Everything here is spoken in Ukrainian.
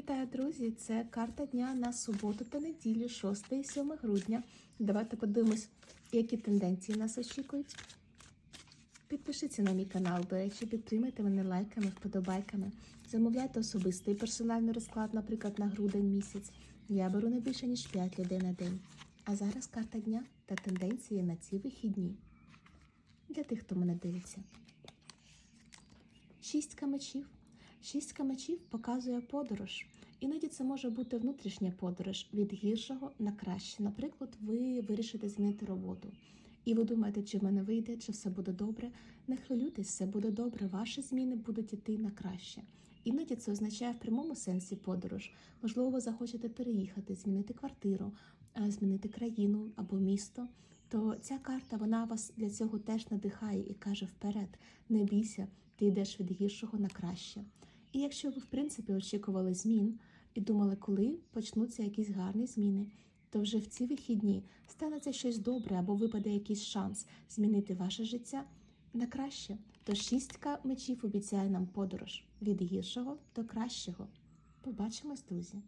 Вітаю, друзі! Це карта дня на суботу та неділю, 6 і 7 грудня. Давайте подивимось, які тенденції нас очікують. Підпишіться на мій канал, до речі, підтримайте мене лайками, вподобайками. Замовляйте особистий персональний розклад, наприклад, на грудень місяць. Я беру не більше, ніж 5 людей на день. А зараз карта дня та тенденції на ці вихідні. Для тих, хто мене дивиться. Шістка мечів. Шістка мечів показує подорож. Іноді це може бути внутрішня подорож від гіршого на краще. Наприклад, ви вирішите змінити роботу. І ви думаєте, чи в мене вийде, чи все буде добре. Не хвилюйтесь, все буде добре, ваші зміни будуть йти на краще. Іноді це означає в прямому сенсі подорож. Можливо, ви захочете переїхати, змінити квартиру, е, змінити країну або місто. То ця карта вона вас для цього теж надихає і каже вперед: не бійся, ти йдеш від гіршого на краще. І якщо ви, в принципі, очікували змін і думали, коли почнуться якісь гарні зміни, то вже в ці вихідні станеться щось добре або випаде якийсь шанс змінити ваше життя на краще. То шістка мечів обіцяє нам подорож від гіршого до кращого. Побачимось, друзі!